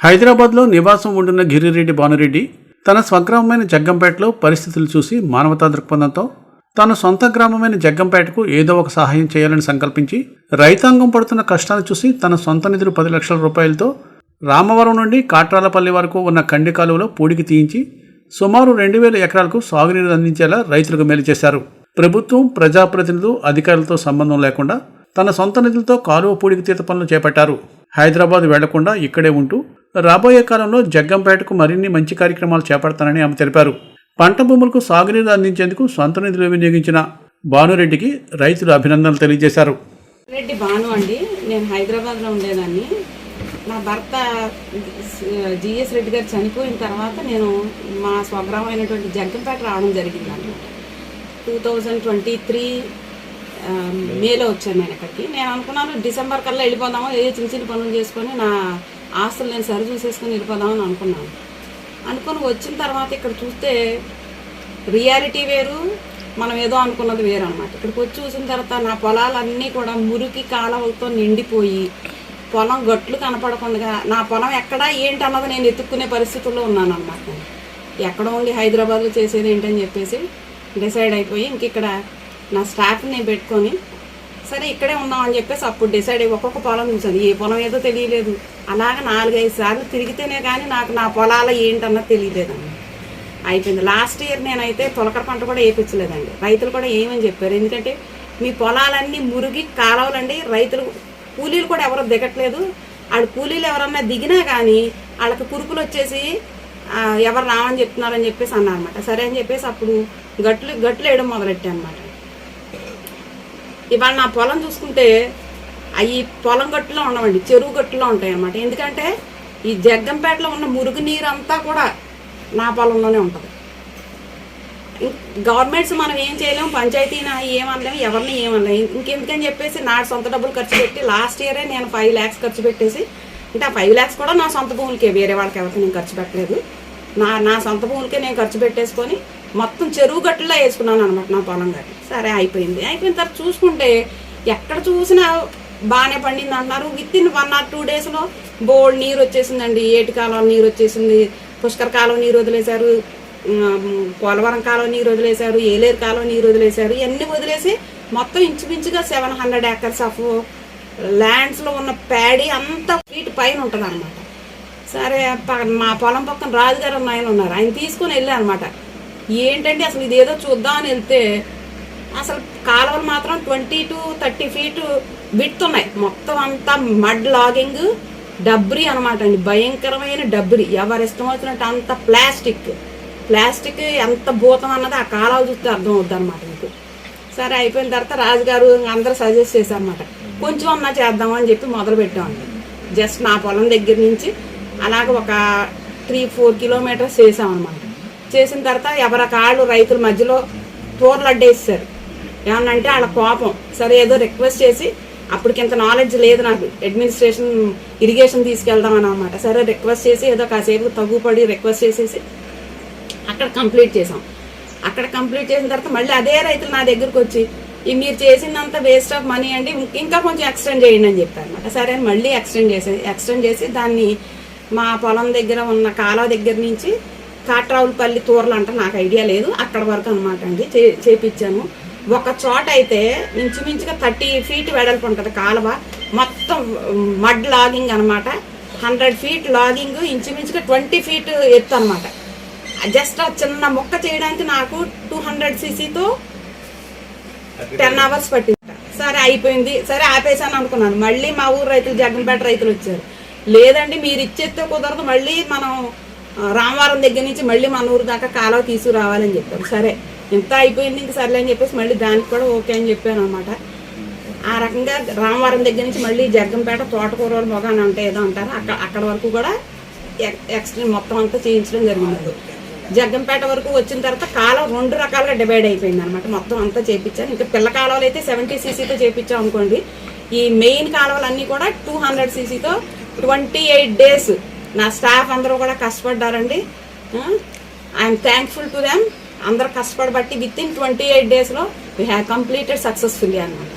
హైదరాబాద్లో నివాసం ఉంటున్న గిరిరెడ్డి భానురెడ్డి తన స్వగ్రామమైన జగ్గంపేటలో పరిస్థితులు చూసి మానవతా దృక్పథంతో తన సొంత గ్రామమైన జగ్గంపేటకు ఏదో ఒక సహాయం చేయాలని సంకల్పించి రైతాంగం పడుతున్న కష్టాన్ని చూసి తన సొంత నిధులు పది లక్షల రూపాయలతో రామవరం నుండి కాట్రాలపల్లి వరకు ఉన్న కండి కాలువలో పూడికి తీయించి సుమారు రెండు వేల ఎకరాలకు సాగునీరు అందించేలా రైతులకు మేలు చేశారు. ప్రభుత్వం ప్రజాప్రతినిధులు అధికారులతో సంబంధం లేకుండా తన సొంత నిధులతో కాలువ పూడికి తీత పనులు చేపట్టారు. హైదరాబాద్ వెళ్ళకుండా ఇక్కడే ఉంటూ రాబోయే కాలంలో జగ్గంపేటకు మరిన్ని మంచి కార్యక్రమాలు చేపడతానని ఆమె తెలిపారు. పంట భూములకు సాగునీరు అందించేందుకు సొంత నిధులు వినియోగించిన భానురెడ్డికి రైతులు అభినందనలు తెలియజేశారు. రెడ్డి భాను అండి. నేను హైదరాబాద్లో ఉండేదాన్ని. నా భర్త జిఎస్ రెడ్డి గారు చనిపోయిన తర్వాత నేను మా స్వగ్రామం అయినటువంటి జగ్గంపేట రావడం జరిగింది అన్నమాట. టూ థౌజండ్ ట్వంటీ త్రీ మేలో వచ్చాను నేను ఇక్కడికి. నేను అనుకున్నాను డిసెంబర్ కల్లా వెళ్ళిపోదాము ఏ చిన్న చిన్న పనులు చేసుకొని నా ఆస్తులు నేను సరి చూసేసుకుని వెళ్ళిపోదామని అనుకున్నాను. అనుకుని వచ్చిన తర్వాత ఇక్కడ చూస్తే రియాలిటీ వేరు మనం ఏదో అనుకున్నది వేరు అనమాట ఇక్కడికి వచ్చి చూసిన తర్వాత నా పొలాలన్నీ కూడా మురికి కాలవలతో నిండిపోయి పొలం గట్లు కనపడకుండా నా పొలం ఎక్కడ ఏంటి అన్నది నేను ఎత్తుక్కునే పరిస్థితుల్లో ఉన్నాను అనమాట ఎక్కడ ఉండి హైదరాబాద్లో చేసేది ఏంటని చెప్పేసి డిసైడ్ అయిపోయి ఇంక ఇక్కడ నా స్టాఫ్ని పెట్టుకొని సరే ఇక్కడే ఉందామని చెప్పేసి అప్పుడు డిసైడ్ అయ్యి ఒక్కొక్క పొలం చూసాను ఏ పొలం ఏదో తెలియలేదు. అలాగ నాలుగైదు సార్లు తిరిగితేనే కానీ నాకు నా పొలాల ఏంటన్నది తెలియలేదండి అయిపోయింది. లాస్ట్ ఇయర్ నేనైతే తొలకర పంట కూడా వేయించలేదండి. రైతులు కూడా ఏమని చెప్పారు? ఎందుకంటే మీ పొలాలన్నీ మురిగి కాలవలండి. రైతులు కూలీలు కూడా ఎవరు దిగట్లేదు. వాళ్ళు కూలీలు ఎవరన్నా దిగినా కానీ వాళ్ళకి కురుకులు వచ్చేసి ఎవరు రావని చెప్తున్నారని చెప్పేసి అన్నారన్నమాట. సరే అని చెప్పేసి అప్పుడు గట్లు గట్లు వేయడం మొదలెట్టా అనమాట ఇవాళ నా పొలం చూసుకుంటే అవి పొలం గట్టులో ఉండవండి చెరువు గట్టులో ఉంటాయి అన్నమాట ఎందుకంటే ఈ జగ్గంపేటలో ఉన్న మురుగు నీరు అంతా కూడా నా పొలంలోనే ఉంటుంది. గవర్నమెంట్స్ మనం ఏం చేయలేము పంచాయతీన ఏమనలేము ఎవరిని ఏమనలేము ఇంకెందుకని చెప్పేసి నా సొంత డబ్బులు ఖర్చు పెట్టి లాస్ట్ ఇయరే నేను ఫైవ్ ల్యాక్స్ ఖర్చు పెట్టేసి అంటే ఆ ఫైవ్ ల్యాక్స్ కూడా నా సొంత భూములకే వేరే వాళ్ళకి ఎవరికి నేను ఖర్చు పెట్టలేదు. నా నా సొంత భూములకే నేను ఖర్చు పెట్టేసుకొని మొత్తం చెరువు గట్టులో వేసుకున్నాను అనమాట నా పొలం గట్టి. సరే అయిపోయింది. అయిపోయిన తర్వాత చూసుకుంటే ఎక్కడ చూసినా బాగానే పండింది అంటున్నారు. Within one or two డేస్లో బోల్డ్ నీరు వచ్చేసిందండి. ఏటి కాలం నీరు వచ్చేసింది. పుష్కర కాలం నీరు వదిలేశారు. పోలవరం కాలం నీరు వదిలేశారు. ఏలేరు కాలం నీరు వదిలేశారు. ఇవన్నీ వదిలేసి మొత్తం ఇంచుమించుగా సెవెన్ హండ్రెడ్ ఏకర్స్ ఆఫ్ ల్యాండ్స్లో ఉన్న ప్యాడీ అంతా ఫీట్ పైన ఉంటుంది అనమాట సరే ప- మా పొలం పక్కన రాజుగారు అన్న ఆయన ఉన్నారు. ఆయన తీసుకొని వెళ్ళాను అనమాట ఏంటంటే అసలు ఇదేదో చూద్దాం అని వెళ్తే అసలు కాలువలు మాత్రం ట్వంటీ టు థర్టీ ఫీట్ విడుతున్నాయి మొత్తం అంతా మడ్ లాగింగ్ డబ్రి అనమాట అండి. భయంకరమైన డబ్రి ఎవరి ఇష్టం వచ్చినట్టు అంత ప్లాస్టిక్. ప్లాస్టిక్ ఎంత భూతం అన్నది ఆ కాలాలు చూస్తే అర్థం అవుద్ది అనమాట మీకు. సరే అయిపోయిన తర్వాత రాజుగారు అందరూ సజెస్ట్ చేశారన్నమాట. కొంచెం అన్నా చేద్దామని చెప్పి మొదలు పెట్టామండి జస్ట్ నా పొలం దగ్గర నుంచి అలాగ ఒక త్రీ ఫోర్ కిలోమీటర్స్ చేసామన్నమాట చేసిన తర్వాత ఎవరి కాళ్ళు రైతుల మధ్యలో తోర్లు అడ్డేసారు ఏమన్నంటే వాళ్ళ కోపం. సరే ఏదో రిక్వెస్ట్ చేసి అప్పటికి ఇంత నాలెడ్జ్ లేదు నాకు. అడ్మినిస్ట్రేషన్ ఇరిగేషన్ తీసుకెళ్దామని అనమాట సరే రిక్వెస్ట్ చేసి ఏదో కాసేపు తగ్గుపడి రిక్వెస్ట్ చేసేసి అక్కడ కంప్లీట్ చేసాం అక్కడ కంప్లీట్ చేసిన తర్వాత మళ్ళీ అదే రైతులు నా దగ్గరకు వచ్చి ఈ మీరు చేసిందంతా వేస్ట్ ఆఫ్ మనీ అండి ఇంకా కొంచెం ఎక్స్టెండ్ చేయండి అని చెప్పారు అనమాట సరే అని మళ్ళీ ఎక్స్టెండ్ చేసి ఎక్స్టెండ్ చేసి దాన్ని మా పొలం దగ్గర ఉన్న కాలువ దగ్గర నుంచి కాట్రావులపల్లి తూరలు అంటే నాకు ఐడియా లేదు. అక్కడ వరకు అనమాట అండి. చే చేపించాను ఒక చోట అయితే ఇంచుమించుగా థర్టీ ఫీట్ వెడల్పు ఉంటుంది కాలువ. మొత్తం మడ్ లాగింగ్ అనమాట హండ్రెడ్ ఫీట్ లాగింగ్ ఇంచుమించుగా ట్వంటీ ఫీట్ ఎత్తు అనమాట జస్ట్ ఆ చిన్న మొక్క చేయడానికి నాకు టూ హండ్రెడ్ సీసీతో టెన్ అవర్స్ పట్టింది సరే అయిపోయింది. సరే ఆపేసాను అనుకున్నాను. మళ్ళీ మా ఊరు రైతులు జగన్పేట రైతులు వచ్చారు. లేదండి మీరు ఇచ్చేస్తే కుదరదు. మళ్ళీ మనం రామవరం దగ్గర నుంచి మళ్ళీ మన ఊరు దాకా కాలువ తీసుకురావాలని చెప్పారు. సరే ఇంత అయిపోయింది ఇంక సర్లే అని చెప్పేసి మళ్ళీ దానికి కూడా ఓకే అని చెప్పాను అనమాట ఆ రకంగా రామవరం దగ్గర నుంచి మళ్ళీ జగ్గంపేట తోటకూర మొగ అని అంటే ఏదో అంటారు. అక్కడ అక్కడ వరకు కూడా ఎక్స్ట్రీమ్ మొత్తం అంతా చేయించడం జరిగింది. జగ్గంపేట వరకు వచ్చిన తర్వాత కాలం రెండు రకాలుగా డివైడ్ అయిపోయింది అనమాట మొత్తం అంతా చేయించాను ఇంకా పిల్ల కాలువలు అయితే సెవెంటీ సీసీతో చేయించాం అనుకోండి. ఈ మెయిన్ కాలువలు అన్నీ కూడా టూ హండ్రెడ్ సీసీతో ట్వంటీ ఎయిట్ డేస్ నా స్టాఫ్ అందరూ కూడా కష్టపడ్డారండి. ఐఎమ్ థ్యాంక్ఫుల్ టు దెమ్ అందరు కష్టపడబట్టి విత్ ఇన్ ట్వంటీ ఎయిట్ డేస్లో వీ హ్యావ్ కంప్లీటెడ్ సక్సెస్ఫుల్లీ అనమాట